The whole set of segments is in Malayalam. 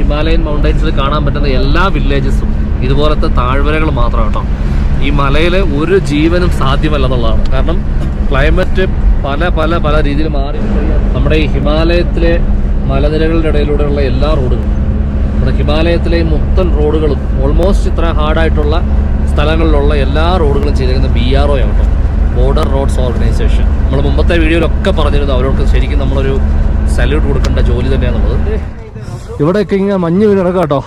ഹിമാലയൻ മൗണ്ടൈൻസിൽ കാണാൻ പറ്റുന്ന എല്ലാ വില്ലേജസും ഇതുപോലത്തെ താഴ്വരകൾ മാത്രം കേട്ടോ. ഈ മലയിൽ ഒരു ജീവനും സാധ്യമല്ലെന്നുള്ളതാണ് കാരണം ക്ലൈമറ്റ് പല പല പല രീതിയിൽ മാറി നമ്മുടെ ഈ ഹിമാലയത്തിലെ മലനിരകളുടെ ഇടയിലൂടെയുള്ള എല്ലാ റോഡുകളും നമ്മുടെ ഹിമാലയത്തിലെ മുത്തൽ മൊത്തം റോഡുകളും ഓൾമോസ്റ്റ് ഇത്ര ഹാർഡായിട്ടുള്ള സ്ഥലങ്ങളിലുള്ള എല്ലാ റോഡുകളും ചെയ്തിരിക്കുന്ന ബി ആർ ഒ ആവട്ടെ ബോർഡർ റോഡ്സ് ഓർഗനൈസേഷൻ നമ്മൾ മുമ്പത്തെ വീഡിയോയിലൊക്കെ പറഞ്ഞിരുന്നു അവരോട് ശരിക്കും നമ്മളൊരു സല്യൂട്ട് കൊടുക്കേണ്ട ജോലി തന്നെയാണുള്ളത്. ഇവിടെയൊക്കെ ഇങ്ങനെ മഞ്ഞ് വീണ് കിടക്കാം കേട്ടോ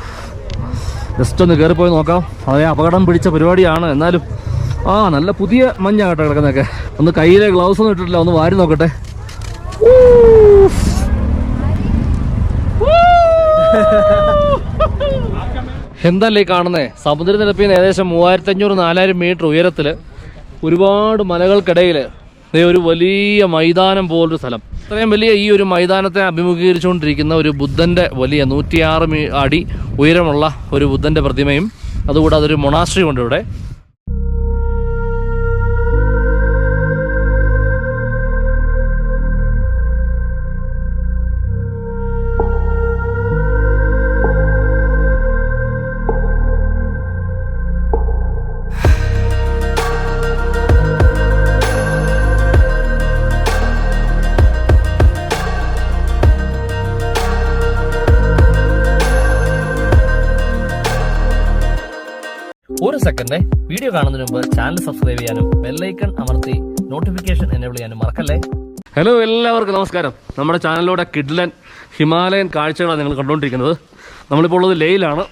ജസ്റ്റ് ഒന്ന് കയറിപ്പോയി നോക്കാം. അതെ അപകടം പിടിച്ച പരിപാടിയാണ്. എന്നാലും ആ നല്ല പുതിയ മഞ്ഞാണ് കേട്ടോ കിടക്കുന്നതൊക്കെ. ഒന്ന് കയ്യിലെ ഗ്ലൗസ് ഒന്നും ഇട്ടിട്ടില്ല. ഒന്ന് വാരി നോക്കട്ടെ. എന്തല്ലേ കാണുന്നേ? സമുദ്രനിരപ്പിൽ നിന്ന് ഏകദേശം മൂവായിരത്തി അഞ്ഞൂറ് നാലായിരം മീറ്റർ ഉയരത്തിൽ ഒരുപാട് മലകൾക്കിടയിൽ ദേ ഒരു വലിയ മൈതാനം പോലൊരു സ്ഥലം. ഇത്രയും വലിയ ഈ ഒരു മൈതാനത്തെ അഭിമുഖീകരിച്ചുകൊണ്ടിരിക്കുന്ന ഒരു ബുദ്ധന്റെ വലിയ നൂറ്റിയാറ് അടി ഉയരമുള്ള ഒരു ബുദ്ധന്റെ പ്രതിമയും അതുകൂടാതെ ഒരു മൊണാസ്ട്രി ഉണ്ട് ഇവിടെ. വീഡിയോ കാണുന്നതിന് മുമ്പ് ചാനൽ സബ്സ്ക്രൈബ് ചെയ്യാനും ബെല്ലൈക്കൺ അമർത്തി നോട്ടിഫിക്കേഷൻ എനേബിൾ ചെയ്യാനും മറക്കല്ലേ? ഹലോ എല്ലാവർക്കും നമസ്കാരം. നമ്മുടെ ചാനലിലൂടെ കിഡ്ലൻ ഹിമാലയൻ കാഴ്ചകളാണ് നിങ്ങൾ കണ്ടുകൊണ്ടിരിക്കുന്നത്. നമ്മളിപ്പോൾ ഉള്ളത് ലേയിലാണ്.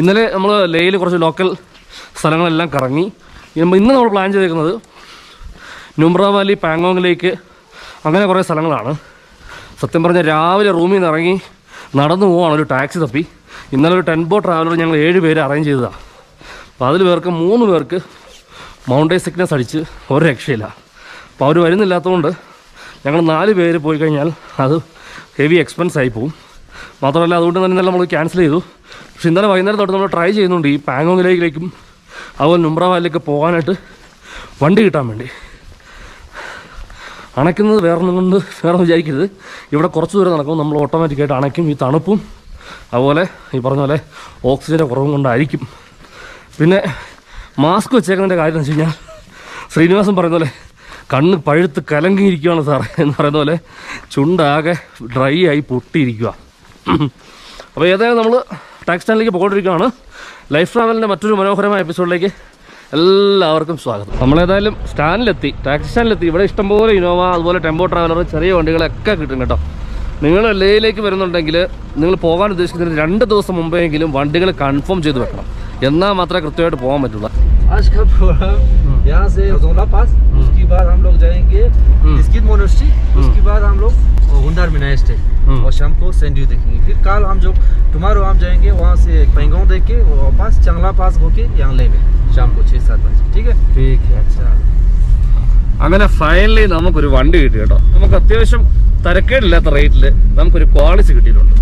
ഇന്നലെ നമ്മൾ ലേയിൽ കുറച്ച് ലോക്കൽ സ്ഥലങ്ങളെല്ലാം കറങ്ങി. ഇന്ന് നമ്മൾ പ്ലാൻ ചെയ്തേക്കുന്നത് നുംബ്ര വാലി പാങ്കോങ്ങിലേക്ക് അങ്ങനെ കുറേ സ്ഥലങ്ങളാണ്. സത്യം പറഞ്ഞാൽ രാവിലെ റൂമിൽ നിന്ന് ഇറങ്ങി നടന്നു പോവാണ് ഒരു ടാക്സി തപ്പി. ഇന്നലെ ഒരു ടെൻബോ ട്രാവലർ ഞങ്ങൾ ഏഴ് പേര് അറേഞ്ച് ചെയ്തതാണ് അപ്പോൾ അതിൽ പേർക്ക് മൂന്ന് പേർക്ക് മൗണ്ടൈൻ സിക്നസ് അടിച്ച് ഒരു രക്ഷയില്ല. അപ്പോൾ അവർ വരുന്നില്ലാത്തതുകൊണ്ട് ഞങ്ങൾ നാല് പേര് പോയി കഴിഞ്ഞാൽ അത് ഹെവി എക്സ്പെൻസ് ആയി പോകും മാത്രമല്ല അതുകൊണ്ട് തന്നെ നമ്മൾ ക്യാൻസൽ ചെയ്തു. പക്ഷെ ഇന്നലെ വൈകുന്നേരം തൊട്ട് നമ്മൾ ട്രൈ ചെയ്യുന്നുണ്ട് ഈ പാങ്ങോങ്ങിലേക്കും അതുപോലെ നുംബ്ര വാലിലേക്ക് പോകാനായിട്ട് വണ്ടി കിട്ടാൻ വേണ്ടി. അണയ്ക്കുന്നത് വേറെ ഒന്നും കൊണ്ട് വേറെ വിചാരിക്കരുത്. ഇവിടെ കുറച്ച് ദൂരം നടക്കുമ്പോൾ നമ്മൾ ഓട്ടോമാറ്റിക്കായിട്ട് അണയ്ക്കും ഈ തണുപ്പും. അതുപോലെ ഈ പറഞ്ഞ പോലെ ഓക്സിജന്റെ കുറവും കൊണ്ടായിരിക്കും. പിന്നെ മാസ്ക് വെച്ചേക്കുന്നതിന്റെ കാര്യം എന്ന് വെച്ച് കഴിഞ്ഞാൽ ശ്രീനിവാസൻ പറയുന്ന പോലെ കണ്ണ് പഴുത്ത് കലങ്ങിയിരിക്കുകയാണ് സാർ എന്ന് പറയുന്ന പോലെ ചുണ്ടാകെ ഡ്രൈ ആയി പൊട്ടിയിരിക്കുക അപ്പോൾ ഏതായാലും നമ്മൾ ടാക്സ് സ്റ്റാൻഡിലേക്ക് പോയിക്കൊണ്ടിരിക്കുകയാണ്. ലൈഫ് ട്രാവലിന്റെ മറ്റൊരു മനോഹരമായ എപ്പിസോഡിലേക്ക് എല്ലാവർക്കും സ്വാഗതം. നമ്മളേതായാലും സ്റ്റാൻഡിലെത്തി ടാക്സി സ്റ്റാൻഡിലെത്തി. ഇവിടെ ഇഷ്ടംപോലെ ഇനോവ അതുപോലെ ടെമ്പോ ട്രാവലർ ചെറിയ വണ്ടികളൊക്കെ കിട്ടും കേട്ടോ. നിങ്ങൾ ലേയിലേക്ക് വരുന്നുണ്ടെങ്കിൽ നിങ്ങൾ പോകാൻ ഉദ്ദേശിക്കുന്നതിന് രണ്ട് ദിവസം മുമ്പെങ്കിലും വണ്ടികൾ കൺഫേം ചെയ്ത് വെക്കണം. എന്നാൽ മാത്രമേ കൃത്യമായിട്ട് പോകാൻ പറ്റുള്ളൂ आज का प्रोग्राम यहाँ से जोला पास उसके बाद हम लोग जाएंगे स्किन मोनेस्ट्री उसके बाद हम लोग हुंडार मिनाई स्टे हम्म। और शाम को सेंड्यू देखेंगे फिर कल हम जो टुमारो हम जाएंगे वहाँ से पेंगोंग देख के और वापस चंगला पास होके यहाँ ले में शाम को छः सात बजे ठीक है अच्छा അങ്ങനെ ഫൈനലി നമുക്കൊരു വണ്ടി കിട്ടി കേട്ടോ നമുക്ക് അത്യാവശ്യം തരക്കേടില്ലാത്ത റേറ്റിൽ നമുക്കൊരു ക്വാളിറ്റി കിട്ടിയിട്ടുണ്ട്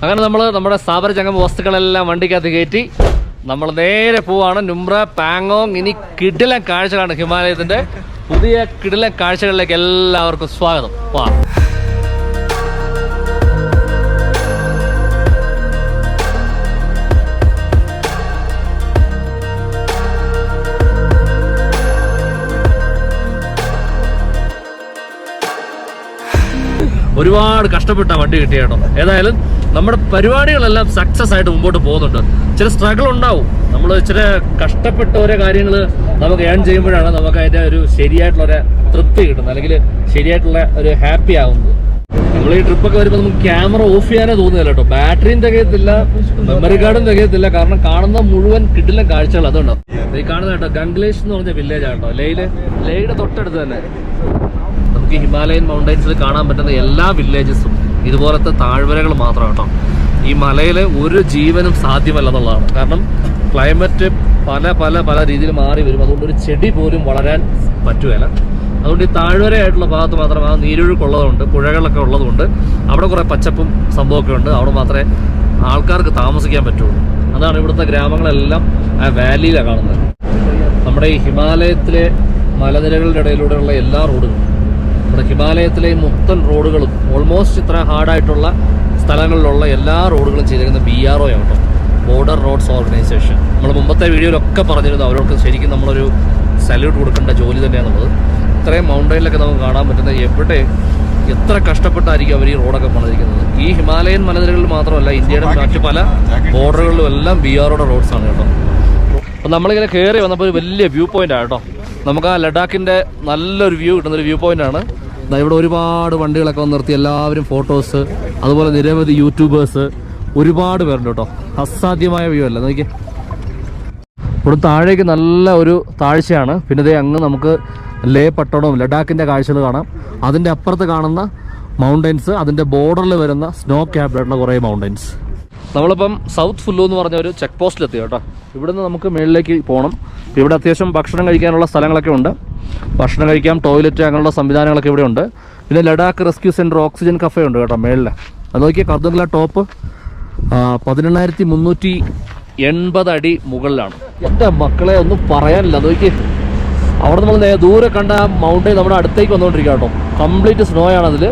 അങ്ങനെ നമ്മൾ നമ്മുടെ സ്ഥാപന ചങ്ങം വസ്തുക്കളെല്ലാം വണ്ടിക്കകത്ത് കയറ്റി നമ്മൾ നേരെ പോവാണ്. നുംബ്ര പാങ്ങോങ് ഇനി കിടിലൻ കാഴ്ചകളാണ് ഹിമാലയത്തിന്റെ പുതിയ കിടിലൻ കാഴ്ചകളിലേക്ക് എല്ലാവർക്കും സ്വാഗതം. വാ. ഒരുപാട് കഷ്ടപ്പെട്ട വണ്ടി കിട്ടിയ കേട്ടോ ഏതായാലും നമ്മുടെ പരിപാടികളെല്ലാം സക്സസ് ആയിട്ട് മുമ്പോട്ട് പോകുന്നുണ്ട്. ചില സ്ട്രഗിൾ ഉണ്ടാവും. നമ്മൾ ചില കഷ്ടപ്പെട്ട ഓരോ കാര്യങ്ങൾ നമുക്ക് ഏൺ ചെയ്യുമ്പോഴാണ് നമുക്ക് അതിന്റെ ഒരു ശരിയായിട്ടുള്ള ഒരു തൃപ്തി കിട്ടുന്നത്. അല്ലെങ്കിൽ ശരിയായിട്ടുള്ള ഒരു ഹാപ്പി ആവുന്നത്. നമ്മൾ ഈ ട്രിപ്പൊക്കെ വരുമ്പോൾ നമുക്ക് ക്യാമറ ഓഫ് ചെയ്യാനേ തോന്നുന്നില്ല കേട്ടോ. ബാറ്ററിയും തികയത്തില്ല മെമ്മറി കാർഡും തികയത്തില്ല കാരണം കാണുന്ന മുഴുവൻ കിട്ടില്ല കാഴ്ചകൾ അതുണ്ടോ ഈ കാണുന്ന കേട്ടോ ഗംഗ്ലേഷ് എന്ന് പറഞ്ഞ വില്ലേജ് ആണോ ലേയിൽ ലേയുടെ തൊട്ടടുത്ത് തന്നെ. നമുക്ക് ഹിമാലയൻ മൗണ്ടൈൻസിൽ കാണാൻ പറ്റുന്ന എല്ലാ വില്ലേജസും ഇതുപോലത്തെ താഴ്വരകൾ മാത്രം കേട്ടോ. ഈ മലയിൽ ഒരു ജീവനും സാധ്യമല്ല സാധ്യമല്ലെന്നുള്ളതാണ്. കാരണം ക്ലൈമറ്റ് പല പല പല രീതിയിൽ മാറി വരും. അതുകൊണ്ട് ഒരു ചെടി പോലും വളരാൻ പറ്റുകയില്ല. അതുകൊണ്ട് ഈ താഴ്വരയായിട്ടുള്ള ഭാഗത്ത് മാത്രം ആ നീരൊഴുക്കുള്ളതുകൊണ്ട് പുഴകളൊക്കെ ഉള്ളതുകൊണ്ട് അവിടെ കുറേ പച്ചപ്പും സംഭവമൊക്കെ ഉണ്ട്. അവിടെ മാത്രമേ ആൾക്കാർക്ക് താമസിക്കാൻ പറ്റുള്ളൂ. അതാണ് ഇവിടുത്തെ ഗ്രാമങ്ങളെല്ലാം ആ വാലിയിലാണ് കാണുന്നത്. നമ്മുടെ ഈ ഹിമാലയത്തിലെ മലനിരകളുടെ ഇടയിലൂടെയുള്ള എല്ലാ റോഡുകളും. നമ്മുടെ ഹിമാലയത്തിലെ മൊത്തം റോഡുകളും ഓൾമോസ്റ്റ് ഇത്ര ഹാർഡായിട്ടുള്ള സ്ഥലങ്ങളിലുള്ള എല്ലാ റോഡുകളും ചെയ്തിരിക്കുന്ന B R O border roads organisation നമ്മൾ മുമ്പത്തെ വീഡിയോയിലൊക്കെ പറഞ്ഞിരുന്നു അവരോട് ശരിക്കും നമ്മളൊരു സല്യൂട്ട് കൊടുക്കേണ്ട ജോലി തന്നെയാണുള്ളത്. ഇത്രയും മൗണ്ടൈനിലൊക്കെ നമുക്ക് കാണാൻ പറ്റുന്ന എവിടെ എത്ര കഷ്ടപ്പെട്ടായിരിക്കും അവർ ഈ റോഡൊക്കെ പണിതിരിക്കുന്നത്. ഈ ഹിമാലയൻ മലനിരകളിൽ മാത്രമല്ല ഇന്ത്യയുടെ മറ്റ് പല ബോർഡറുകളിലും എല്ലാം ബി ആർ ഒയുടെ റോഡ്സ് ആണ് കേട്ടോ. അപ്പം നമ്മളിങ്ങനെ കയറി വന്നപ്പോൾ ഒരു വലിയ വ്യൂ പോയിന്റാണ് കേട്ടോ. നമുക്ക് ആ ലഡാക്കിന്റെ നല്ലൊരു വ്യൂ കിട്ടുന്നൊരു വ്യൂ പോയിന്റ് ആണ്. ഇവിടെ ഒരുപാട് വണ്ടികളൊക്കെ വന്ന് നിർത്തി. എല്ലാവരും ഫോട്ടോസ് അതുപോലെ നിരവധി യൂട്യൂബേഴ്സ് ഒരുപാട് പേരുണ്ട് കേട്ടോ. അസാധ്യമായ വ്യൂ അല്ല. നോക്കി ഇവിടെ താഴേക്ക് നല്ല ഒരു താഴ്ചയാണ്. പിന്നെ ഇതേ അങ്ങ് നമുക്ക് ലേ പട്ടണവും ലഡാക്കിന്റെ കാഴ്ചകൾ കാണാം. അതിന്റെ അപ്പുറത്ത് കാണുന്ന മൗണ്ടൻസ് അതിന്റെ ബോർഡറിൽ വരുന്ന സ്നോ ക്യാപ്ഡായിട്ടുള്ള കുറേ മൗണ്ടൻസ് നമ്മളിപ്പം സൗത്ത് ഫുല്ലു എന്ന് പറഞ്ഞ ഒരു ചെക്ക് പോസ്റ്റിലെത്തി കേട്ടോ. ഇവിടുന്ന് നമുക്ക് മുകളിലേക്ക് പോകണം ഇവിടെ അത്യാവശ്യം ഭക്ഷണം കഴിക്കാനുള്ള സ്ഥലങ്ങളൊക്കെ ഉണ്ട്. ഭക്ഷണം കഴിക്കാം ടോയ്ലറ്റ് അങ്ങനെയുള്ള സംവിധാനങ്ങളൊക്കെ ഇവിടെ ഉണ്ട്. പിന്നെ Ladakh rescue centre oxygen cafe ഉണ്ട് കേട്ടോ മേളിൽ അത് നോക്കിയാൽ കർദുങ്ല ടോപ്പ് പതിനെണ്ണായിരത്തി മുന്നൂറ്റി എൺപത് അടി മുകളിലാണ്. എന്റെ മക്കളെ ഒന്നും പറയാനില്ല. അത് നോക്കി അവിടെ നമ്മൾ ദൂരെ കണ്ട ആ മൗണ്ടൈൻ നമ്മുടെ അടുത്തേക്ക് വന്നുകൊണ്ടിരിക്കുക കേട്ടോ. കംപ്ലീറ്റ് സ്നോ ആണ്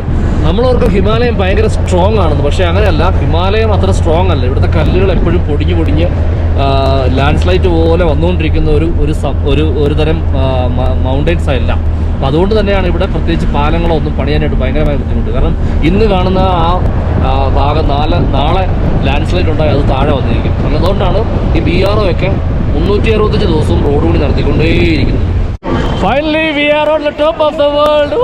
നമ്മളവർക്ക് ഹിമാലയം ഭയങ്കര സ്ട്രോങ് ആണെന്ന്. പക്ഷേ അങ്ങനെയല്ല ഹിമാലയം അത്ര സ്ട്രോങ് അല്ല. ഇവിടുത്തെ കല്ലുകൾ എപ്പോഴും പൊടിഞ്ഞ് പൊടിഞ്ഞ് ലാൻഡ് സ്ലൈഡ് പോലെ വന്നുകൊണ്ടിരിക്കുന്ന ഒരു ഒരു ഒരു ഒരു തരം മൗണ്ടൈൻസ് അല്ല. അപ്പം അതുകൊണ്ട് തന്നെയാണ് ഇവിടെ പ്രത്യേകിച്ച് പാലങ്ങളോ ഒന്നും പണിയാനായിട്ട് ഭയങ്കരമായ ബുദ്ധിമുട്ട്. കാരണം ഇന്ന് കാണുന്ന ആ ഭാഗം നാല് നാളെ ലാൻഡ് സ്ലൈഡ് ഉണ്ടായി അത് താഴെ വന്നിരിക്കും. അതുകൊണ്ടാണ് ഈ ബി ആർ ഒക്കെ മുന്നൂറ്റി അറുപത്തഞ്ച് ദിവസവും റോഡ് കൂടി നടത്തിക്കൊണ്ടേയിരിക്കുന്നത്. Finally we are on the top of the world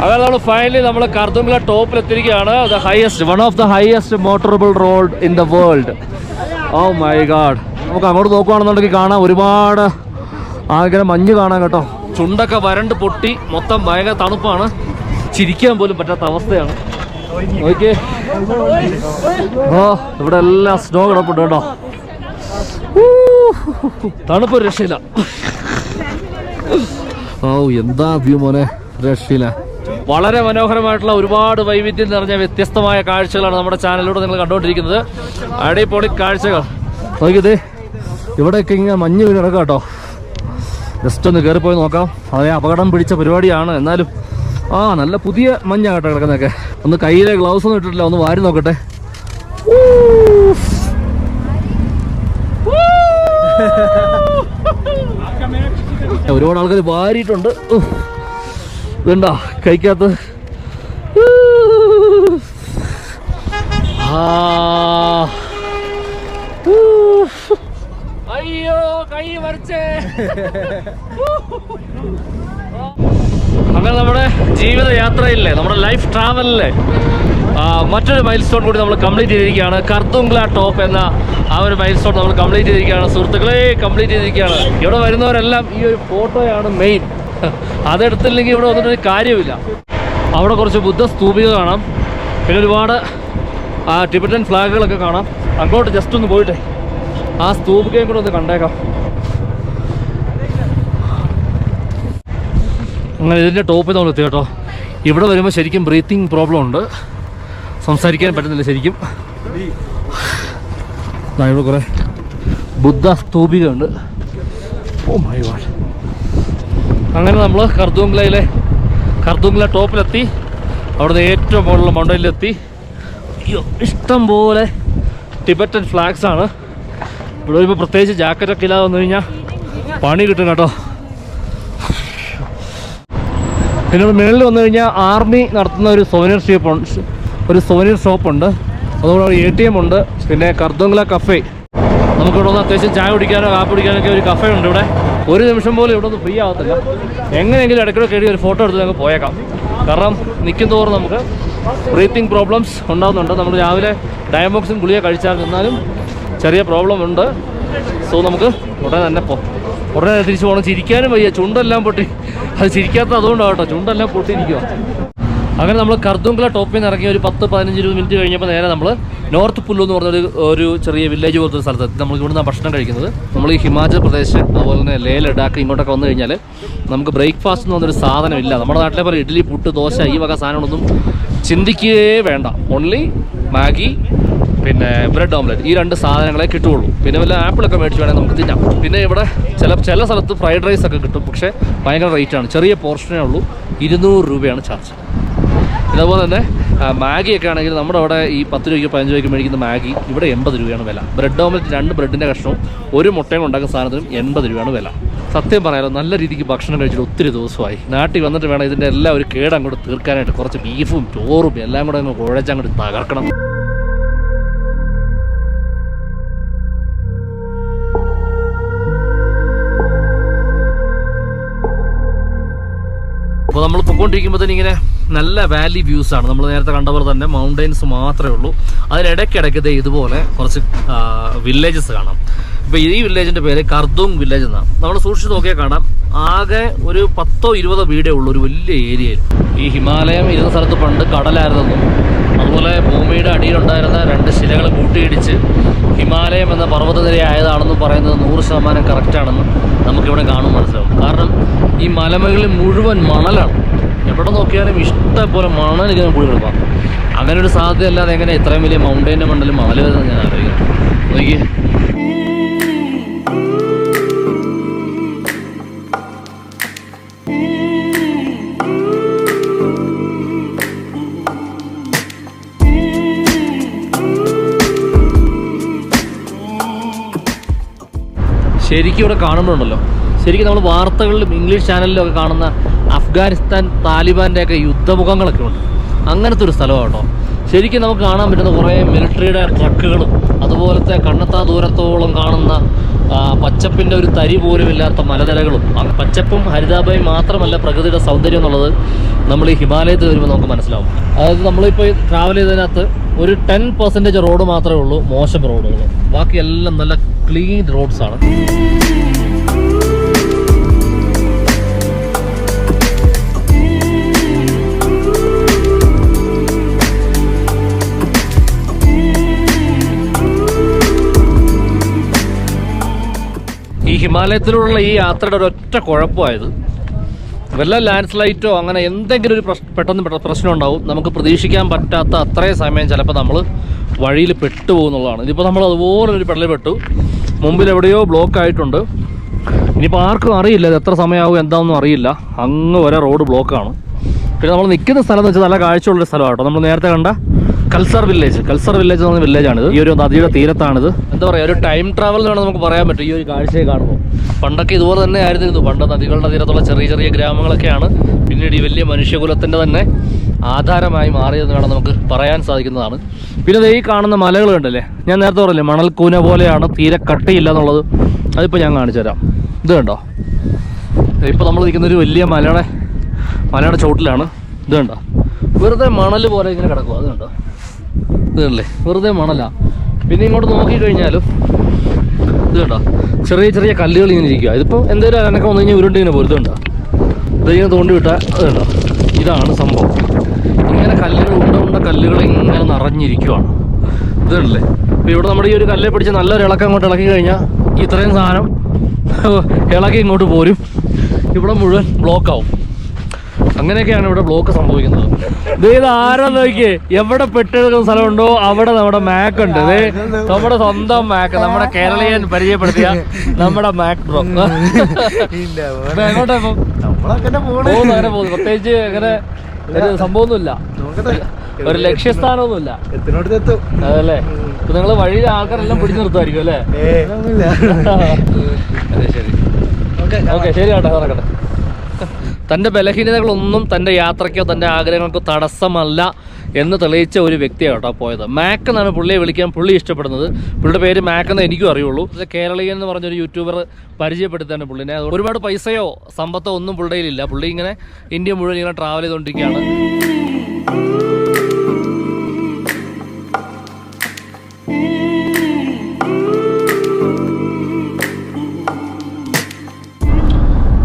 അങ്ങനെ നമ്മൾ ഫൈനലി നമ്മൾ കർദുമില ടോപ്പിൽ എത്തിയിരിക്കുകയാണ് the highest one of the highest motorable road in the world oh my god നമുക്ക് അങ്ങോട്ട് നോക്കുകയാണെന്നുണ്ടെങ്കിൽ കാണാം. ഒരുപാട് ആഗ്രഹം മഞ്ഞ് കാണാം കേട്ടോ. ചുണ്ടൊക്കെ വരണ്ട് പൊട്ടി മൊത്തം ഭയങ്കര തണുപ്പാണ്. ചിരിക്കാൻ പോലും പറ്റാത്ത അവസ്ഥയാണ്. നോക്കിയേ. ഓ ഇവിടെ എല്ലാം സ്നോ കിടപ്പുണ്ട് കേട്ടോ. തണുപ്പ് രക്ഷയില്ല. ഓ എന്താ വ്യൂ മോനെ? രക്ഷയില്ല. വളരെ മനോഹരമായിട്ടുള്ള ഒരുപാട് വൈവിധ്യം നിറഞ്ഞ വ്യത്യസ്തമായ കാഴ്ചകളാണ് നമ്മുടെ ചാനലിലൂടെ നിങ്ങൾ കണ്ടുകൊണ്ടിരിക്കുന്നത്. അടിപൊളി കാഴ്ചകൾ. നോക്കിയത് ഇവിടെയൊക്കെ ഇങ്ങനെ മഞ്ഞ് വീണ് കിടക്കാം കേട്ടോ ജസ്റ്റ് ഒന്ന് കയറിപ്പോയി നോക്കാം. അതേ അപകടം പിടിച്ച പരിപാടിയാണ്. എന്നാലും ആ നല്ല പുതിയ മഞ്ഞാണ് കേട്ടോ കിടക്കുന്നതൊക്കെ. ഒന്ന് കയ്യിലെ ഗ്ലൗസ് ഒന്നും ഇട്ടിട്ടില്ല. ഒന്ന് വാരി നോക്കട്ടെ. ഒരുപാട് ആൾക്കാർ വാരിയിട്ടുണ്ട്. ഇതുണ്ടോ കഴിക്കാത്ത. അയ്യോ കൈ വരച്ചേ. അങ്ങനെ നമ്മുടെ ജീവിത യാത്രയില്ലേ നമ്മുടെ ലൈഫ് ട്രാവലിലെ മറ്റൊരു മൈൽ സ്റ്റോൺ കൂടി നമ്മൾ കംപ്ലീറ്റ് ചെയ്തിരിക്കുകയാണ്. കർത്തുംഗ്ല ടോപ്പ് എന്ന ഒരു മൈൽ സ്റ്റോൺ നമ്മൾ കംപ്ലീറ്റ് ചെയ്തിരിക്കുകയാണ്. സുഹൃത്തുക്കളെ കംപ്ലീറ്റ് ചെയ്തിരിക്കുകയാണ്. ഇവിടെ വരുന്നവരെല്ലാം ഈ ഒരു ഫോട്ടോയാണ് മെയിൻ അതെടുത്തില്ലെങ്കിൽ ഇവിടെ വന്നിട്ടൊരു കാര്യമില്ല അവിടെ കുറച്ച് ബുദ്ധ സ്തൂപിക കാണാം. പിന്നെ ഒരുപാട് ആ ടിബറ്റൻ ഫ്ലാഗുകളൊക്കെ കാണാം. അങ്ങോട്ട് ജസ്റ്റ് ഒന്ന് പോയിട്ടെ. ആ സ്തൂപികയും കൂടെ ഒന്ന് കണ്ടേക്കാം. അങ്ങനെ ഇതിന്റെ ടോപ്പിൽ നമ്മൾ എത്തി കേട്ടോ. ഇവിടെ വരുമ്പോൾ ശരിക്കും ബ്രീത്തിങ് പ്രോബ്ലം ഉണ്ട്. സംസാരിക്കാൻ പറ്റുന്നില്ല ശരിക്കും. ഇവിടെ കുറേ ബുദ്ധ സ്തൂപികയുണ്ട്. ഓ മൈ അങ്ങനെ നമ്മൾ കർദൂംഗ്ലയിലെ കർദൂംഗ്ല ടോപ്പിലെത്തി. അവിടുന്ന് ഏറ്റവും മുകളിലുള്ള മൗണ്ടനിലെത്തി ഇഷ്ടം പോലെ ടിബറ്റൻ ഫ്ലാഗ്സ് ആണ്. ഇവിടെ വരുമ്പോൾ പ്രത്യേകിച്ച് ജാക്കറ്റൊക്കെ ഇല്ലാതെ വന്നു കഴിഞ്ഞാൽ പണി കിട്ടും കേട്ടോ. പിന്നെ മേളിൽ വന്നു കഴിഞ്ഞാൽ ആർമി നടത്തുന്ന ഒരു സോനിയർ ഷോപ്പ് ഒരു സോനിയർ ഷോപ്പുണ്ട് അതുപോലെ എ ടി എം ഉണ്ട്. പിന്നെ കർദോങ്ല കഫേ നമുക്കിവിടെ ഒന്ന് അത്യാവശ്യം ചായ കുടിക്കാനോ കാപ്പ് കുടിക്കാനോ ഒക്കെ ഒരു കഫേ ഉണ്ട് ഇവിടെ. ഒരു നിമിഷം പോലും ഇവിടെ ഒന്ന് ഫ്രീ ആവത്തില്ല. എങ്ങനെയെങ്കിലും ഇടയ്ക്കിടെ കയറി ഒരു ഫോട്ടോ എടുത്ത് ഞങ്ങൾക്ക് പോയേക്കാം. കാരണം നിൽക്കും തോറും നമുക്ക് ബ്രീത്തിങ് പ്രോബ്ലംസ് ഉണ്ടാകുന്നുണ്ട് നമ്മൾ രാവിലെ ഡയമോക്സിൻ ഗുളിക കഴിച്ചാൽ എന്നാലും ചെറിയ പ്രോബ്ലം ഉണ്ട്. സോ നമുക്ക് ഉടനെ തന്നെ പോ. ഉടനെ തിരിച്ചു പോകണം ചിരിക്കാനും വയ്യ. ചുണ്ടെല്ലാം പൊട്ടി. അത് ചിരിക്കാത്ത അതുകൊണ്ടാകട്ടോ ചുണ്ടെല്ലാം പൊട്ടിയിരിക്കുക അങ്ങനെ നമ്മൾ കർദുങ്കള ടോപ്പിൽ നിന്ന് ഇറങ്ങി ഒരു പത്ത് പതിനഞ്ച് ഇരുപത് മിനിറ്റ് കഴിഞ്ഞപ്പോൾ നേരെ നമ്മൾ നോർത്ത് പുല്ലു എന്ന് പറഞ്ഞൊരു ഒരു ചെറിയ വില്ലേജ് പോലത്തെ സ്ഥലത്ത് നമ്മൾ ഇവിടുന്ന് ഭക്ഷണം കഴിക്കുന്നത്. നമ്മൾ ഈ ഹിമാചൽ പ്രദേശ് അതുപോലെ തന്നെ ലേ ലഡാക്ക് ഇങ്ങോട്ടൊക്കെ വന്നു കഴിഞ്ഞാൽ നമുക്ക് ബ്രേക്ക്ഫാസ്റ്റ് എന്ന് പറഞ്ഞൊരു സാധനമില്ല. നമ്മുടെ നാട്ടിലെ പോലെ ഇഡ്ഡലി പുട്ട് ദോശ ഈ വക സാധനങ്ങളൊന്നും ചിന്തിക്കുകയേ വേണ്ട. ഓൺലി മാഗി പിന്നെ ബ്രെഡ് ഓംലെറ്റ് ഈ രണ്ട് സാധനങ്ങളെ കിട്ടുകയുള്ളൂ. പിന്നെ വല്ല ആപ്പിളൊക്കെ മേടിച്ച് വേണമെങ്കിൽ നമുക്ക് തിന്നാം. പിന്നെ ഇവിടെ ചില ചില സ്ഥലത്ത് ഫ്രൈഡ് റൈസ് ഒക്കെ കിട്ടും. പക്ഷേ ഭയങ്കര റേറ്റാണ് ചെറിയ പോർഷനേ ഉള്ളൂ. ഇരുന്നൂറ് രൂപയാണ് ചാർജ് അതുപോലെ തന്നെ മാഗിയൊക്കെ ആണെങ്കിൽ നമ്മുടെ അവിടെ ഈ പത്ത് രൂപയ്ക്ക് പതിനഞ്ച് രൂപയ്ക്ക് മേടിക്കുന്ന മാഗി ഇവിടെ എൺപത് രൂപയാണ് വില. ബ്രെഡ് ഓംലെറ്റ് രണ്ട് ബ്രെഡിന്റെ കഷ്ണവും ഒരു മുട്ടയും ഉണ്ടാക്കുന്ന സാധനത്തിനും എൺപത് രൂപയാണ് വില. സത്യം പറയാലോ നല്ല രീതിക്ക് ഭക്ഷണം കഴിച്ചിട്ട് ഒത്തിരി ദിവസമായി. നാട്ടിൽ വന്നിട്ട് വേണം ഇതിന്റെ എല്ലാം ഒരു കേട് അങ്ങോട്ട് തീർക്കാനായിട്ട് കുറച്ച് ബീഫും ചോറും എല്ലാം കൂടെ അങ്ങ് കുഴച്ചങ്ങോട്ട് തകർക്കണം. അപ്പോൾ നമ്മൾ പൊക്കോണ്ടിരിക്കുമ്പോൾ തന്നെ ഇങ്ങനെ നല്ല വാലി വ്യൂസ് ആണ്. നമ്മൾ നേരത്തെ കണ്ട പോലെ തന്നെ മൗണ്ടൈൻസ് മാത്രമേ ഉള്ളൂ. അതിനിടയ്ക്കിടയ്ക്ക് ഇതുപോലെ കുറച്ച് വില്ലേജസ് കാണാം. ഇപ്പോൾ ഈ വില്ലേജിന്റെ പേര് കർദൂങ് വില്ലേജ് എന്നാണ് നമ്മൾ സൂക്ഷിച്ച് നോക്കിയാൽ കാണാം. ആകെ ഒരു പത്തോ ഇരുപതോ വീടേ ഉള്ളൂ. ഒരു വലിയ ഏരിയയിൽ ഈ ഹിമാലയം ഇരുന്ന സ്ഥലത്ത് പണ്ട് കടലായിരുന്നെന്നും അതുപോലെ ഭൂമിയുടെ അടിയിലുണ്ടായിരുന്ന രണ്ട് ശിലകൾ കൂട്ടിയിടിച്ച് ഹിമാലയം എന്ന പർവതനിര ആയതാണെന്ന് പറയുന്നത് നൂറ് ശതമാനം കറക്റ്റാണെന്ന് നമുക്കിവിടെ കാണും മനസ്സിലാവും. കാരണം ഈ മലമുകളിൽ മുഴുവൻ മണലാണ്. എവിടെ നോക്കിയാലും ഇഷ്ടം പോലെ മണൽ ഇങ്ങനെ കൂടി കിടക്കാം. അങ്ങനെ ഒരു സാധ്യത അല്ലാതെ എങ്ങനെ ഇത്രയും വലിയ മൗണ്ടൈന്റെ മണ്ടലും മണൽ വരുന്നത് ഞാൻ അറിയില്ല. നോക്കി ശരിക്കും ഇവിടെ കാണുമ്പോഴുണ്ടല്ലോ. ശരിക്കും നമ്മൾ വാർത്തകളിലും ഇംഗ്ലീഷ് ചാനലിലും ഒക്കെ കാണുന്ന അഫ്ഗാനിസ്ഥാൻ താലിബാന്റെ ഒക്കെ യുദ്ധമുഖങ്ങളൊക്കെ ഉണ്ട്. അങ്ങനത്തെ ഒരു സ്ഥലമാണ് കേട്ടോ ശരിക്കും നമുക്ക് കാണാൻ പറ്റുന്ന കുറേ മിലിറ്ററിയുടെ ട്രക്കുകളും അതുപോലത്തെ കണ്ണത്താ ദൂരത്തോളം കാണുന്ന പച്ചപ്പിന്റെ ഒരു തരി പോലും ഇല്ലാത്ത മലനിരകളും പച്ചപ്പും ഹരിതാഭയും മാത്രമല്ല പ്രകൃതിയുടെ സൗന്ദര്യം എന്നുള്ളത് നമ്മൾ ഈ ഹിമാലയത്തിൽ വരുമ്പോൾ നമുക്ക് മനസ്സിലാവും. അതായത് നമ്മളിപ്പോൾ ട്രാവൽ ചെയ്തതിനകത്ത് ഒരു ടെൻ പെർസെന്റേജ് റോഡ് മാത്രമേ ഉള്ളൂ മോശം റോഡുകൾ ബാക്കിയെല്ലാം നല്ല ക്ലീൻ റോഡ്സ് ഈ ഹിമാലയത്തിലുള്ള ഈ യാത്രയുടെ ഒരൊറ്റ കുഴപ്പമായത് വല്ല ലാൻഡ് സ്ലൈറ്റോ അങ്ങനെ എന്തെങ്കിലും ഒരു പ്രശ് പെട്ടെന്ന് പെട്ട- പ്രശ്നം ഉണ്ടാവും. നമുക്ക് പ്രതീക്ഷിക്കാൻ പറ്റാത്ത അത്രയും സമയം ചിലപ്പോൾ നമ്മൾ വഴിയിൽ പെട്ടുപോകുന്നുള്ളതാണ്. ഇതിപ്പോൾ നമ്മൾ അതുപോലെ ഒരു പെടലിൽ പെട്ടു. മുമ്പിൽ എവിടെയോ ബ്ലോക്ക് ആയിട്ടുണ്ട്. ഇനിയിപ്പോൾ ആർക്കും അറിയില്ല ഇത് എത്ര സമയമാകും എന്താണെന്നും അറിയില്ല. അങ്ങ് വരെ റോഡ് ബ്ലോക്കാണ് പിന്നെ നമ്മൾ നിൽക്കുന്ന സ്ഥലം എന്ന് വെച്ചാൽ നല്ല കാഴ്ചയുള്ളൊരു സ്ഥലമാണ് കേട്ടോ. നമ്മൾ നേരത്തെ കണ്ട കൽസർ വില്ലേജ്. കൽസർ വില്ലേജ് എന്ന് പറഞ്ഞ വില്ലേജാണിത്. ഈ ഒരു നദിയുടെ തീരത്താണിത്. എന്താ പറയുക ഒരു ടൈം ട്രാവൽ എന്ന് നമുക്ക് പറയാൻ പറ്റും. ഈ ഒരു കാഴ്ചയെ കാണുമ്പോൾ. പണ്ടൊക്കെ ഇതുപോലെ തന്നെ ആയിരുന്നിരുന്നു. പണ്ട് നദികളുടെ തീരത്തുള്ള ചെറിയ ചെറിയ ഗ്രാമങ്ങളൊക്കെയാണ്. പിന്നീട് ഈ വലിയ മനുഷ്യകുലത്തിന്റെ തന്നെ ആധാരമായി മാറിയതെന്ന് വേണം നമുക്ക് പറയാൻ സാധിക്കുന്നതാണ്. പിന്നെ ഈ കാണുന്ന മലകൾ കണ്ടല്ലേ? ഞാൻ നേരത്തെ പറഞ്ഞില്ലേ മണൽക്കൂന പോലെയാണ് തീരെ കട്ടിയില്ല എന്നുള്ളത് അതിപ്പോൾ ഞാൻ കാണിച്ചു തരാം. ഇത് കണ്ടോ? ഇപ്പോൾ നമ്മൾ നിൽക്കുന്ന ഒരു വലിയ മലയുടെ മലയുടെ ചോട്ടിലാണ് ഇത് കണ്ടോ? വെറുതെ മണൽ പോലെ ഇങ്ങനെ കിടക്കുക അത് കണ്ടോ? ഇത് കണ്ടല്ലേ? വെറുതെ മണലാ. പിന്നെ ഇങ്ങോട്ട് നോക്കിക്കഴിഞ്ഞാലും ഇത് കണ്ടോ? ചെറിയ ചെറിയ കല്ലുകൾ ഇങ്ങനെ ഇരിക്കുക ഇതിപ്പോൾ എന്തെങ്കിലും അനക്കം വന്നു കഴിഞ്ഞാൽ ഉരുണ്ടിങ്ങനെ പോലും ഇത് കണ്ടോ? ഇതിങ്ങനെ തോണ്ടി വിട്ടാൽ അത് കണ്ടോ? ഇതാണ് സംഭവം. ഇങ്ങനെ കല്ലുകൾ ഉണ്ട ഉണ്ട കല്ലുകൾ ഇങ്ങനെ നിറഞ്ഞിരിക്കുവാണ്. ഇത് കണ്ടില്ലേ? അപ്പോൾ ഇവിടെ നമ്മുടെ ഈ ഒരു കല്ലെ പിടിച്ച് നല്ലൊരു ഇളക്കം അങ്ങോട്ട് ഇളക്കി കഴിഞ്ഞാൽ ഇത്രയും സാധനം ഇളക്കി ഇങ്ങോട്ട് പോരും. ഇവിടെ മുഴുവൻ ബ്ലോക്ക് ആവും. അങ്ങനെയൊക്കെയാണ് ഇവിടെ ബ്ലോക്ക് സംഭവിക്കുന്നത്. ഇത് ആരാ നോക്കിയേ? എവിടെ പെട്ടെടുക്കുന്ന സ്ഥലമുണ്ടോ അവിടെ നമ്മുടെ മാക്ക് ഉണ്ട്. ദേ നമ്മുടെ സ്വന്തം മാക്ക് നമ്മുടെ കേരളീയൻ പരിചയപ്പെടുത്തിയ നമ്മുടെ മാക് ബ്രോ എങ്ങോട്ടാ പോകുന്നു അങ്ങനെ പോകുന്നു. പ്രത്യേകിച്ച് അങ്ങനെ ഒരു സംഭവമൊന്നുമില്ല. ഒരു ലക്ഷ്യസ്ഥാനമൊന്നുമില്ല. അതല്ലേ ഇപ്പൊ നിങ്ങൾ വഴിയിലെ ആൾക്കാരെല്ലാം പിടിച്ചു നിർത്തുമായിരിക്കും അല്ലേ? ശരി. ഓക്കെ. ഓക്കെ ശരി കേട്ടോ നടക്കട്ടെ തന്റെ ബലഹീനതകളൊന്നും തന്റെ യാത്രയ്ക്കോ തന്റെ ആഗ്രഹങ്ങൾക്കോ തടസ്സമല്ല എന്ന് തെളിയിച്ച ഒരു വ്യക്തിയാണ് കേട്ടോ പോയത്. മാക്ക് എന്നാണ് പുള്ളിയെ വിളിക്കാൻ പുള്ളി ഇഷ്ടപ്പെടുന്നത്. പുള്ളിയുടെ പേര് മാക്ക് എന്ന് എനിക്കും അറിയുള്ളൂ. ഇത് കേരളീയൻ എന്ന് പറഞ്ഞൊരു യൂട്യൂബർ പരിചയപ്പെടുത്താണ് പുള്ളിനെ. ഒരുപാട് പൈസയോ സമ്പത്തോ ഒന്നും പുള്ളിയിലില്ല പുള്ളി ഇങ്ങനെ ഇന്ത്യ മുഴുവൻ ഇങ്ങനെ ട്രാവൽ ചെയ്തുകൊണ്ടിരിക്കുകയാണ്.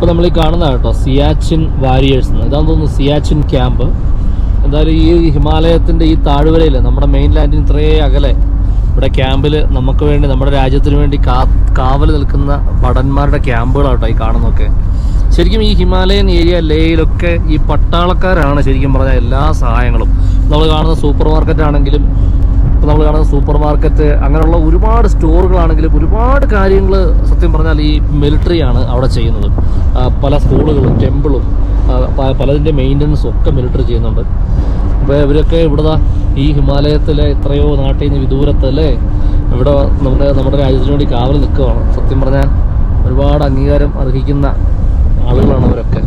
ഇപ്പോൾ നമ്മൾ ഈ കാണുന്ന കേട്ടോ സിയാച്ചിൻ വാരിയേഴ്സ് ഇതാന്ന് തോന്നുന്നു സിയാച്ചിൻ ക്യാമ്പ്. എന്തായാലും ഈ ഹിമാലയത്തിന്റെ ഈ താഴ്വരയിൽ നമ്മുടെ മെയിൻ ലാൻഡിന് ഇത്രേ അകലെ. ഇവിടെ ക്യാമ്പിൽ നമുക്ക് വേണ്ടി നമ്മുടെ രാജ്യത്തിന് വേണ്ടി കാ കാവൽ നിൽക്കുന്ന ഭടന്മാരുടെ ക്യാമ്പുകളാട്ടോ ഈ കാണുന്നൊക്കെ ശരിക്കും ഈ ഹിമാലയൻ ഏരിയ ലേയിലൊക്കെ ഈ പട്ടാളക്കാരാണ് ശരിക്കും പറഞ്ഞാൽ എല്ലാ സഹായങ്ങളും. നമ്മൾ കാണുന്ന സൂപ്പർ മാർക്കറ്റ് ആണെങ്കിലും ഇപ്പോൾ നമ്മൾ കാണുന്ന സൂപ്പർ മാർക്കറ്റ് അങ്ങനെയുള്ള ഒരുപാട് സ്റ്റോറുകളാണെങ്കിലും ഒരുപാട് കാര്യങ്ങൾ സത്യം പറഞ്ഞാൽ ഈ മിലിറ്ററിയാണ് അവിടെ ചെയ്യുന്നത്. പല സ്കൂളുകളും ടെമ്പിളും പലതിന്റെ മെയിന്റനൻസും ഒക്കെ മിലിറ്ററി ചെയ്യുന്നുണ്ട്. അപ്പോൾ ഇവരൊക്കെ ഇവിടെ ഈ ഹിമാലയത്തിലെ എത്രയോ നാട്ടിൽ നിന്ന് വിദൂരത്തല്ലേ ഇവിടെ നമ്മുടെ നമ്മുടെ രാജ്യത്തിന് വേണ്ടി കാവൽ നിൽക്കുകയാണ് സത്യം പറഞ്ഞാൽ ഒരുപാട് അംഗീകാരം അർഹിക്കുന്ന ആളുകളാണ് അവരൊക്കെ.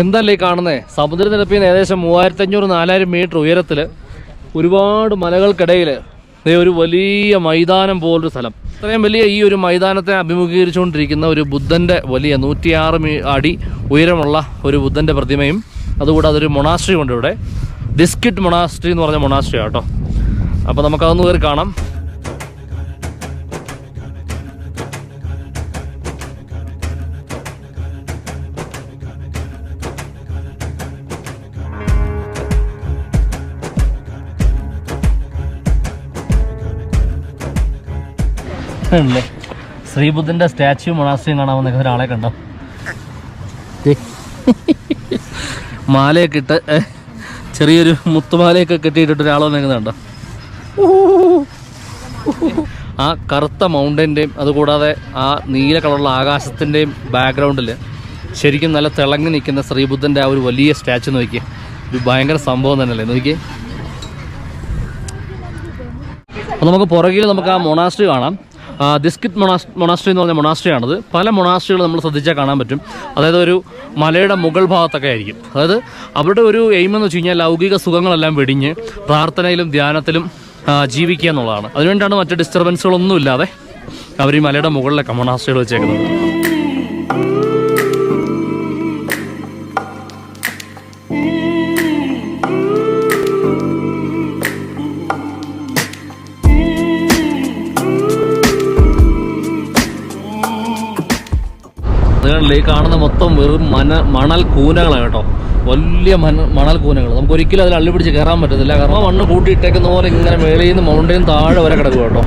എന്തല്ലേ ഈ കാണുന്നേ? സമുദ്രനിരപ്പിൽ നിന്ന് ഏകദേശം മൂവായിരത്തി അഞ്ഞൂറ് നാലായിരം മീറ്റർ ഉയരത്തിൽ ഒരുപാട് മലകൾക്കിടയിൽ ഒരു വലിയ മൈതാനം പോലൊരു സ്ഥലം. ഇത്രയും വലിയ ഈ ഒരു മൈതാനത്തെ അഭിമുഖീകരിച്ചുകൊണ്ടിരിക്കുന്ന ഒരു ബുദ്ധന്റെ വലിയ നൂറ്റിയാറ് മീ അടി ഉയരമുള്ള ഒരു ബുദ്ധന്റെ പ്രതിമയും അതുകൂടാതെ ഒരു മൊണാസ്ട്രിയും ഉണ്ട് ഇവിടെ. ഡിസ്കിറ്റ് മൊണാസ്ട്രി എന്ന് പറഞ്ഞ മൊണാസ്ട്രിയാണ് കേട്ടോ. അപ്പോൾ നമുക്കതൊന്ന് കയറി കാണാം. അല്ലേ ശ്രീബുദ്ധന്റെ സ്റ്റാച്യു മൊണാസ്ട്രിയും കാണാൻ വന്ന ഒരാളെ കണ്ടോ. മാലയൊക്കെ ഇട്ട് ചെറിയൊരു മുത്തുമാലയൊക്കെ കെട്ടിയിട്ടിട്ട് ഒരാൾ വന്നേക്കുന്നുണ്ടോ ആ കറുത്ത മൗണ്ടന്റെയും അതുകൂടാതെ ആ നീല കളറുള്ള ആകാശത്തിന്റെയും ബാക്ക്ഗ്രൗണ്ടിൽ ശരിക്കും നല്ല തിളങ്ങി നിൽക്കുന്ന ശ്രീബുദ്ധന്റെ ആ ഒരു വലിയ സ്റ്റാച്ചു നോക്കിയേ. ഒരു ഭയങ്കര സംഭവം തന്നെയല്ലേ? നോക്കിയേ. അപ്പോൾ നമുക്ക് പുറകിൽ നമുക്ക് ആ മൊണാസ്ട്രി കാണാം. ആ, ദിസ്കിറ്റ് മൊണാസ് മൊണാസ്ട്രി എന്ന് പറഞ്ഞ മൊണാസ്ട്രിയാണത്. പല മൊണാസ്ട്രികൾ നമ്മൾ ശ്രദ്ധിച്ചാൽ കാണാൻ പറ്റും. അതായത് ഒരു മലയുടെ മുകൾ ഭാഗത്തൊക്കെ ആയിരിക്കും. അതായത് അവരുടെ ഒരു എയിം എന്ന് വെച്ച് കഴിഞ്ഞാൽ ലൗകിക സുഖങ്ങളെല്ലാം വെടിഞ്ഞ് പ്രാർത്ഥനയിലും ധ്യാനത്തിലും ജീവിക്കുക എന്നുള്ളതാണ്. അതിനുവേണ്ടിയാണ് മറ്റ് ഡിസ്റ്റർബൻസുകളൊന്നുമില്ലാതെ അവർ ഈ മലയുടെ മുകളിലൊക്കെ മൊണാസ്ട്രികൾ വെച്ചേക്കുന്നത്. അതുകൊണ്ടല്ലേ ഈ കാണുന്ന മൊത്തം വെറും മന മണൽ കൂനകളാണ് കേട്ടോ. വലിയ മണൽ കൂനകൾ. നമുക്ക് ഒരിക്കലും അതിൽ അള്ളി പിടിച്ച് കയറാൻ പറ്റത്തില്ല. കാരണം മണ്ണ് കൂട്ടിയിട്ടേക്കുന്ന പോലെ ഇങ്ങനെ മേളിൽ നിന്ന് മൗണ്ടൈൻ താഴെ വരെ കിടക്കും കേട്ടോ.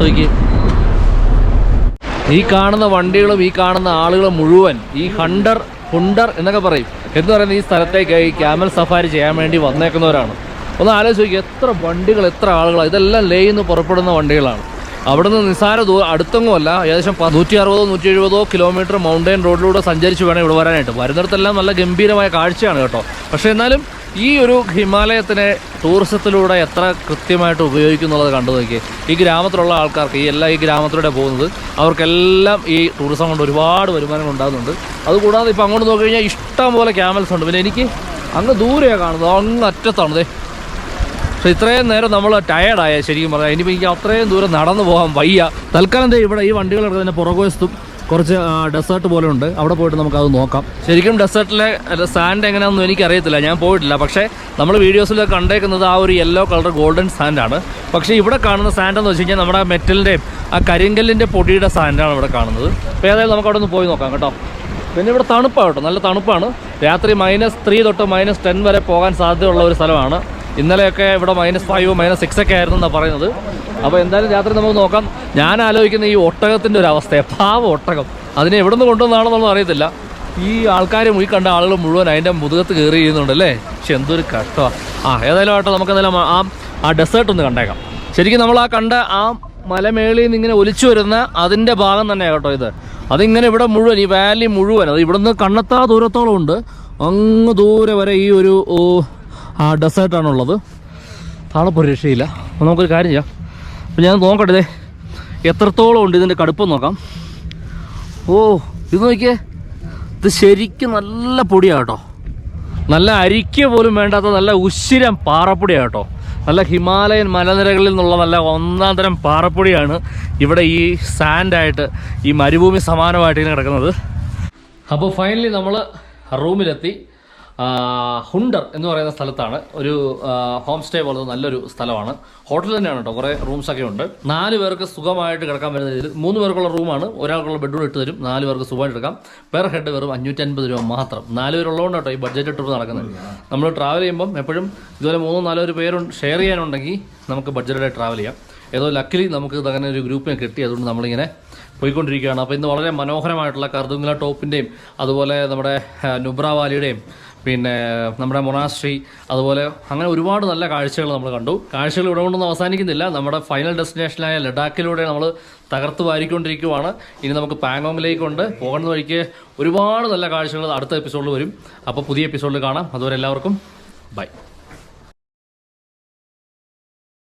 നോക്കി ഈ കാണുന്ന വണ്ടികളും ഈ കാണുന്ന ആളുകളും മുഴുവൻ ഈ ഹണ്ടർ ഹുണ്ടർ എന്നൊക്കെ പറയും. എന്ന് പറയുന്ന ഈ സ്ഥലത്തേക്ക് ഈ ക്യാമൽ സഫാരി ചെയ്യാൻ വേണ്ടി വന്നേക്കുന്നവരാണ്. ഒന്ന് ആലോചിച്ച് എത്ര വണ്ടികൾ എത്ര ആളുകൾ ഇതെല്ലാം ലേയിൽ നിന്ന് പുറപ്പെടുന്ന വണ്ടികളാണ്. അവിടുന്ന് നിസ്സാര ദൂ അടുത്തൊന്നുമല്ല ഏകദേശം നൂറ്റി അറുപതോ നൂറ്റി എഴുപതോ കിലോമീറ്റർ മൗണ്ടൈൻ റോഡിലൂടെ സഞ്ചരിച്ച് വേണം ഇവിടെ വരാനായിട്ട്. വരുന്നിടത്തെല്ലാം നല്ല ഗംഭീരമായ കാഴ്ചയാണ് കേട്ടോ. പക്ഷേ എന്നാലും ഈ ഒരു ഹിമാലയത്തിനെ ടൂറിസത്തിലൂടെ എത്ര കൃത്യമായിട്ട് ഉപയോഗിക്കുന്നുള്ളത് കണ്ടു നോക്കിയേ. ഈ ഗ്രാമത്തിലുള്ള ആൾക്കാർക്ക് ഈ എല്ലാ ഈ ഗ്രാമത്തിലൂടെ പോകുന്നത് അവർക്കെല്ലാം ഈ ടൂറിസം കൊണ്ട് ഒരുപാട് വരുമാനം ഉണ്ടാകുന്നുണ്ട്. അതുകൂടാതെ ഇപ്പോൾ അങ്ങോട്ട് നോക്കി കഴിഞ്ഞാൽ ഇഷ്ടം പോലെ ക്യാമൽസ് ഉണ്ട്. പിന്നെ എനിക്ക് അങ്ങ് ദൂരെയാണ് കാണുന്നത്. അങ്ങ് അറ്റത്താണ്. പക്ഷെ ഇത്രയും നേരം നമ്മൾ ടയേർഡായ ശരിക്കും പറഞ്ഞാൽ ഇനിയിപ്പോൾ എനിക്ക് അത്രയും ദൂരം നടന്നു പോകാൻ വയ്യ. തൽക്കാലം ഇവിടെ ഈ വണ്ടികളൊക്കെ തന്നെ പുറകുവശത്തും കുറച്ച് ഡെസേർട്ട് പോലെ ഉണ്ട്. അവിടെ പോയിട്ട് നമുക്കത് നോക്കാം. ശരിക്കും ഡെസേർട്ടിലെ സാൻഡ് എങ്ങനെയാണെന്നും എനിക്കറിയത്തില്ല. ഞാൻ പോയിട്ടില്ല. പക്ഷേ നമ്മൾ വീഡിയോസിൽ കണ്ടേക്കുന്നത് ആ ഒരു യെല്ലോ കളർ ഗോൾഡൻ സാൻഡാണ് പക്ഷേ ഇവിടെ കാണുന്ന സാൻഡ് എന്ന് വെച്ച് കഴിഞ്ഞാൽ നമ്മുടെ മെറ്റലിന്റെയും ആ കരിങ്കല്ലിന്റെ പൊടിയുടെ സാൻഡാണ് ഇവിടെ കാണുന്നത്. അപ്പോൾ ഏതായാലും നമുക്ക് അവിടെ ഒന്ന് പോയി നോക്കാം കേട്ടോ. പിന്നെ ഇവിടെ തണുപ്പാണ് കേട്ടോ. നല്ല തണുപ്പാണ്. രാത്രി മൈനസ് ത്രീ തൊട്ട് മൈനസ് ടെൻ വരെ പോകാൻ സാധ്യതയുള്ള ഒരു സ്ഥലമാണ്. ഇന്നലെയൊക്കെ ഇവിടെ മൈനസ് ഫൈവ് മൈനസ് സിക്സ് ഒക്കെ ആയിരുന്നു എന്നാണ് പറയുന്നത്. അപ്പോൾ എന്തായാലും രാത്രി നമുക്ക് നോക്കാം. ഞാൻ ആലോചിക്കുന്ന ഈ ഒട്ടകത്തിന്റെ ഒരു അവസ്ഥയെ. പാവ ഒട്ടകം. അതിനെ എവിടെ നിന്ന് കൊണ്ടുവന്നാണെന്നൊന്നും അറിയത്തില്ല. ഈ ആൾക്കാർ ഈ കണ്ട ആളുകൾ മുഴുവൻ അതിന്റെ മുതുകത്ത് കയറി ചെയ്യുന്നുണ്ട് അല്ലേ? പക്ഷെ എന്തൊരു കഷ്ടമാണ് ആ ഏതായാലും ആട്ടോ നമുക്ക് എന്തായാലും ആ ആ ഡെസേർട്ട് ഒന്ന് കണ്ടേക്കാം. ശരിക്കും നമ്മൾ ആ കണ്ട ആ മലമേളിൽ നിന്ന് ഇങ്ങനെ ഒലിച്ചു വരുന്ന അതിന്റെ ഭാഗം തന്നെയാണ് കേട്ടോ ഇത്. അതിങ്ങനെ ഇവിടെ മുഴുവൻ ഈ വാലി മുഴുവൻ അത് ഇവിടുന്ന് കണ്ണെത്താ ദൂരത്തോളം ഉണ്ട്. അങ്ങ് ദൂരെ വരെ ഈ ഒരു ആ ഡെസേർട്ടാണുള്ളത്. താളപ്പോൾ രക്ഷയില്ല. അപ്പോൾ നമുക്കൊരു കാര്യം ചെയ്യാം. അപ്പോൾ ഞാൻ നോക്കട്ടെ എത്രത്തോളം ഉണ്ട് ഇതിന്റെ കടുപ്പം നോക്കാം. ഓ ഇത് നോക്കിയേ. ഇത് ശരിക്കും നല്ല പൊടിയാണ് നല്ല അരിക്ക പോലും വേണ്ടാത്ത നല്ല ഉശിരം പാറപ്പൊടിയാണ് കേട്ടോ നല്ല ഹിമാലയൻ മലനിരകളിൽ നിന്നുള്ള നല്ല ഒന്നാം തരം പാറപ്പൊടിയാണ് ഇവിടെ ഈ സാൻഡായിട്ട് ഈ മരുഭൂമി സമാനമായിട്ട് ഇങ്ങനെ കിടക്കുന്നത്. അപ്പോൾ ഫൈനലി നമ്മൾ റൂമിലെത്തി. ഹുണ്ടർ എന്ന് പറയുന്ന സ്ഥലത്താണ് ഒരു ഹോം സ്റ്റേ പോലത്തെ നല്ലൊരു സ്ഥലമാണ്. ഹോട്ടൽ തന്നെയാണ് കേട്ടോ കുറേ റൂംസൊക്കെ ഉണ്ട്. നാല് പേർക്ക് സുഖമായിട്ട് കിടക്കാൻ പറ്റുന്ന രീതിയിൽ മൂന്ന് പേർക്കുള്ള റൂമാണ് ഒരാൾക്കുള്ള ബെഡ്റൂം ഇട്ട് തരും. നാല് പേർക്ക് സുഖമായിട്ട് എടുക്കാം പെർ ഹെഡ് വെറും അഞ്ഞൂറ്റൻപത് രൂപ മാത്രം. നാല് പേരുള്ളതുകൊണ്ട് കേട്ടോ ഈ ബഡ്ജറ്റ് ടൂർ നടക്കുന്നത്. നമ്മൾ ട്രാവൽ ചെയ്യുമ്പം എപ്പോഴും ഇതുപോലെ മൂന്നോ നാലോ ഒരു പേര് ഷെയർ ചെയ്യാനുണ്ടെങ്കിൽ നമുക്ക് ബഡ്ജറ്റായി ട്രാവൽ ചെയ്യാം. ഏതോ ലക്കിലി നമുക്ക് അങ്ങനെ ഒരു ഗ്രൂപ്പിനെ കിട്ടി. അതുകൊണ്ട് നമ്മളിങ്ങനെ പോയിക്കൊണ്ടിരിക്കുകയാണ്. അപ്പോൾ ഇന്ന് വളരെ മനോഹരമായിട്ടുള്ള കർദുങ്ങല ടോപ്പിന്റെയും അതുപോലെ നമ്മുടെ നുബ്ര വാലിയുടെയും പിന്നെ നമ്മുടെ മൊണാസ്ട്രി അതുപോലെ അങ്ങനെ ഒരുപാട് നല്ല കാഴ്ചകൾ നമ്മൾ കണ്ടു. കാഴ്ചകൾ ഇവിടെ കൊണ്ടൊന്നും അവസാനിക്കുന്നില്ല. നമ്മുടെ ഫൈനൽ ഡെസ്റ്റിനേഷനായ ലഡാക്കിലൂടെ നമ്മൾ തകർത്ത് വാരിക്കൊണ്ടിരിക്കുവാണ്. ഇനി നമുക്ക് പാങ്കോങ്ങിലേക്കുണ്ട് പോകുന്ന വഴിക്ക് ഒരുപാട് നല്ല കാഴ്ചകൾ അടുത്ത എപ്പിസോഡിൽ വരും. അപ്പോൾ പുതിയ എപ്പിസോഡിൽ കാണാം. അതുവരെ എല്ലാവർക്കും ബൈ